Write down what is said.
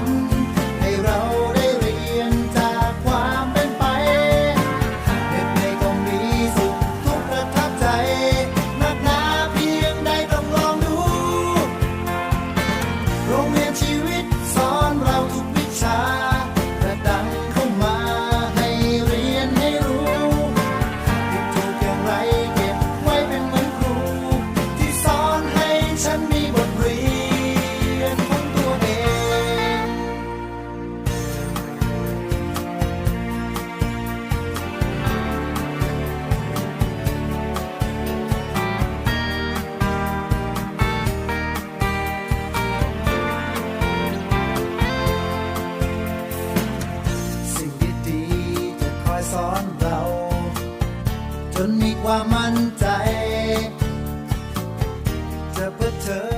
one. สอนเรา จนมีความมั่นใจ จะเพื่อเธอ